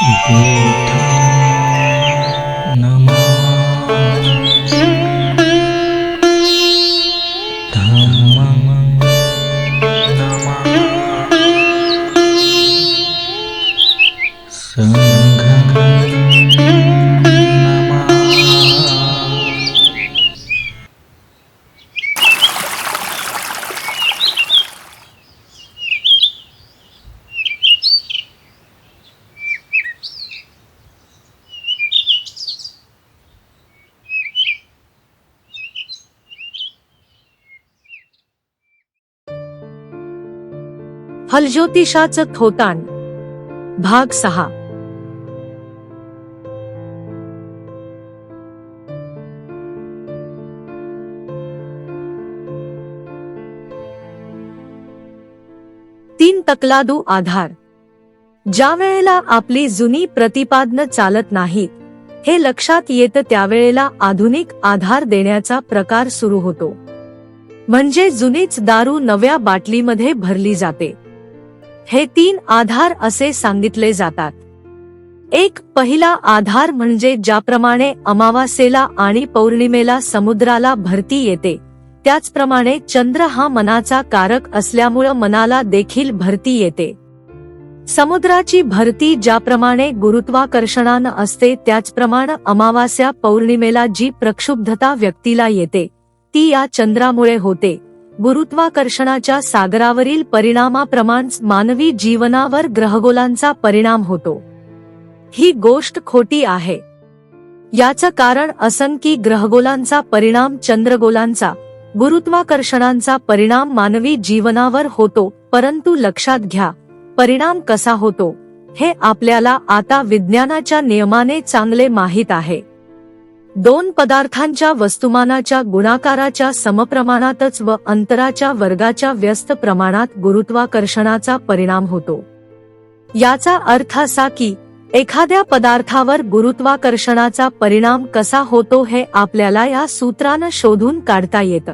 嗯 건. फलज्योतिषाचं थोतान. भाग सहा. तीन तकलादू आधार. ज्या वेळेला आपली जुनी प्रतिपादनं चालत नाहीत हे लक्षात येतं त्यावेळेला आधुनिक आधार देण्याचा प्रकार सुरू होतो. म्हणजे जुनीच दारू नव्या बाटलीमध्ये भरली जाते. हे तीन आधार असे सांगितले जातात. एक पहिला आधार म्हणजे ज्याप्रमाणे अमावास्येला आणि पौर्णिमेला समुद्राला भरती येते त्याचप्रमाणे चंद्र हा मनाचा कारक असल्यामुळं मनाला देखील भरती येते. समुद्राची भरती ज्याप्रमाणे गुरुत्वाकर्षणानं असते त्याचप्रमाणे अमावास्या पौर्णिमेला जी प्रक्षुब्धता व्यक्तीला येते ती या चंद्रामुळे होते. गुरुत्वाकर्षणाच्या सागरावरील परिणामाप्रमाण मानवी जीवनावर ग्रहगोलांचा परिणाम होतो. ही गोष्ट खोटी आहे. याचं कारण असं की ग्रहगोलांचा परिणाम चंद्रगोलांचा गुरुत्वाकर्षणांचा परिणाम मानवी जीवनावर होतो परंतु लक्षात घ्या परिणाम कसा होतो हे आपल्याला आता विज्ञानाच्या नियमाने चांगले माहीत आहे. दोन पदार्थांच्या वस्तुमानाच्या गुणाकाराच्या समप्रमाणातच व अंतराच्या वर्गाच्या व्यस्त प्रमाणात गुरुत्वाकर्षणाचा परिणाम होतो. याचा अर्थ असा की एखाद्या पदार्थावर गुरुत्वाकर्षणाचा परिणाम कसा होतो हे आपल्याला या सूत्रानं शोधून काढता येतं.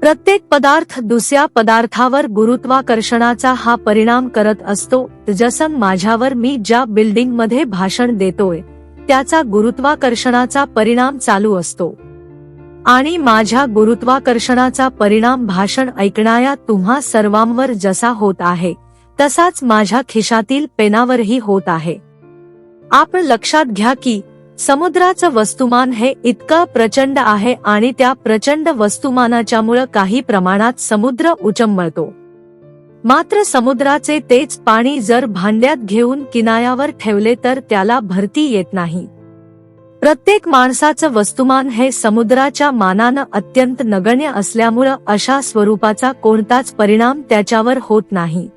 प्रत्येक पदार्थ दुसऱ्या पदार्थावर गुरुत्वाकर्षणाचा हा परिणाम करत असतो जसं माझ्यावर मी ज्या बिल्डिंगमध्ये भाषण देतोय त्याचा गुरुत्वाकर्षणाचा परिणाम चालू असतो. आणि माझ्या गुरुत्वाकर्षणाचा परिणाम भाषण ऐकणाऱ्या तुम्हा सर्वांवर जसा होत आहे तसाच माझ्या खिशातील पेनावरही होत आहे. आपण लक्षात घ्या की समुद्राचं वस्तुमान हे इतकं प्रचंड आहे आणि त्या प्रचंड वस्तुमानाच्यामुळं काही प्रमाणात समुद्र उचंबळतो. मात्र समुद्राचे तेच पाणी जर भांड्यात घेऊन किनाऱ्यावर ठेवले तर त्याला भरती येत नाही. प्रत्येक माणसाचं वस्तुमान हे समुद्राच्या मानानं अत्यंत नगण्य असल्यामुळं अशा स्वरूपाचा कोणताच परिणाम त्याच्यावर होत नाही.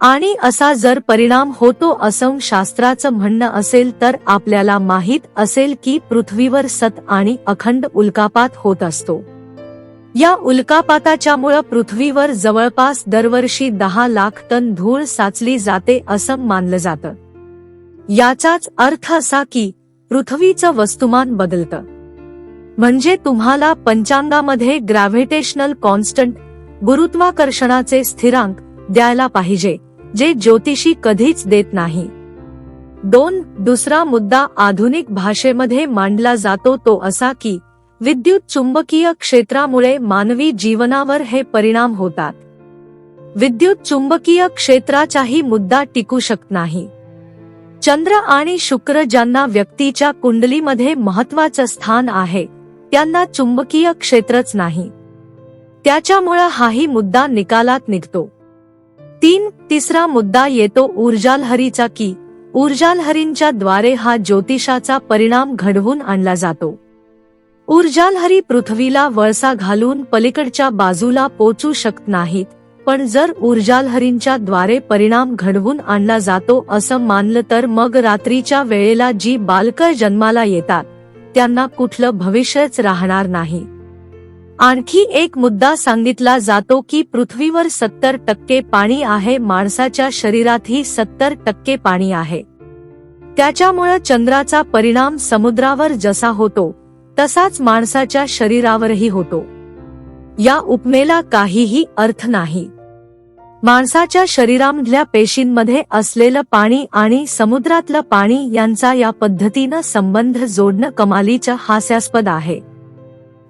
आणि असा जर परिणाम होतो असं शास्त्राचं म्हणणं असेल तर आपल्याला माहीत असेल की पृथ्वीवर सत आणि अखंड उल्कापात होत असतो. या उल्कापाताच्यामुळं पृथ्वीवर जवळपास दरवर्षी दहा लाख टन धूळ साचली जाते असं मानलं जातं. याचाच अर्थ असा की पृथ्वीचं वस्तुमान बदलतं. म्हणजे तुम्हाला पंचांगामध्ये ग्रॅव्हिटेशनल कॉन्स्टंट गुरुत्वाकर्षणाचे स्थिरांक द्यायला पाहिजे जे ज्योतिषी कधीच देत नाही. दोन दुसरा मुद्दा आधुनिक भाषेमध्ये मांडला जातो तो असा की विद्युत चुंबकीय क्षेत्रामुळे मानवी जीवनावर हे परिणाम होतात. विद्युत चुंबकीय क्षेत्राचाही मुद्दा टिकू शकत नाही. चंद्र आणि शुक्र ज्यांना व्यक्तीच्या कुंडलीमध्ये महत्वाचं स्थान आहे त्यांना चुंबकीय क्षेत्रच नाही. त्याच्यामुळं हाही मुद्दा निकालात निघतो. तीन तिसरा मुद्दा येतो ऊर्जालहरीचा की ऊर्जालहरींच्या द्वारे हा ज्योतिषाचा परिणाम घडवून आणला जातो. ऊर्जालहरी पृथ्वीला वळसा घालून पलीकडच्या बाजूला पोचू शकत नाहीत पण जर ऊर्जालहरींच्या द्वारे परिणाम घडवून आणला जातो असं मानलं तर मग रात्रीच्या वेळेला जी बालक जन्माला येतात त्यांना कुठलं भविष्यच राहणार नाही. आणखी एक मुद्दा सांगितला जातो की पृथ्वीवर सत्तर टक्के पाणी आहे माणसाच्या शरीरातही सत्तर टक्के पाणी आहे. त्याच्यामुळं चंद्राचा परिणाम समुद्रावर जसा होतो तसाच माणसाच्या शरीरावरही होतो. या उपमेला काहीही अर्थ नाही. माणसाच्या शरीरामधल्या पेशींमध्ये असलेलं पाणी आणि समुद्रातलं पाणी यांचा या पद्धतीनं संबंध जोडणं कमालीचं हास्यास्पद आहे.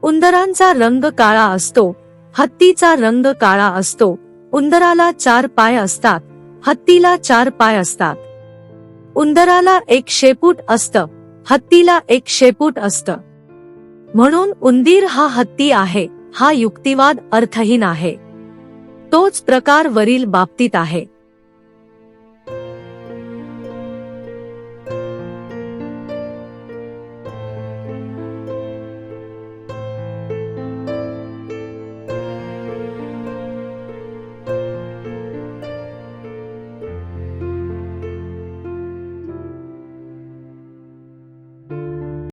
उंदरांचा रंग काळा असतो हत्तीचा रंग काळा असतो उंदराला चार पाय असतात हत्तीला चार पाय असतात. उंदराला एक शेपूट असतं हत्तीला एक शेपूट असतं. म्हणून उंदीर हा हत्ती आहे हा युक्तिवाद अर्थहीन आहे. तोच प्रकार वरील बाबतीत आहे.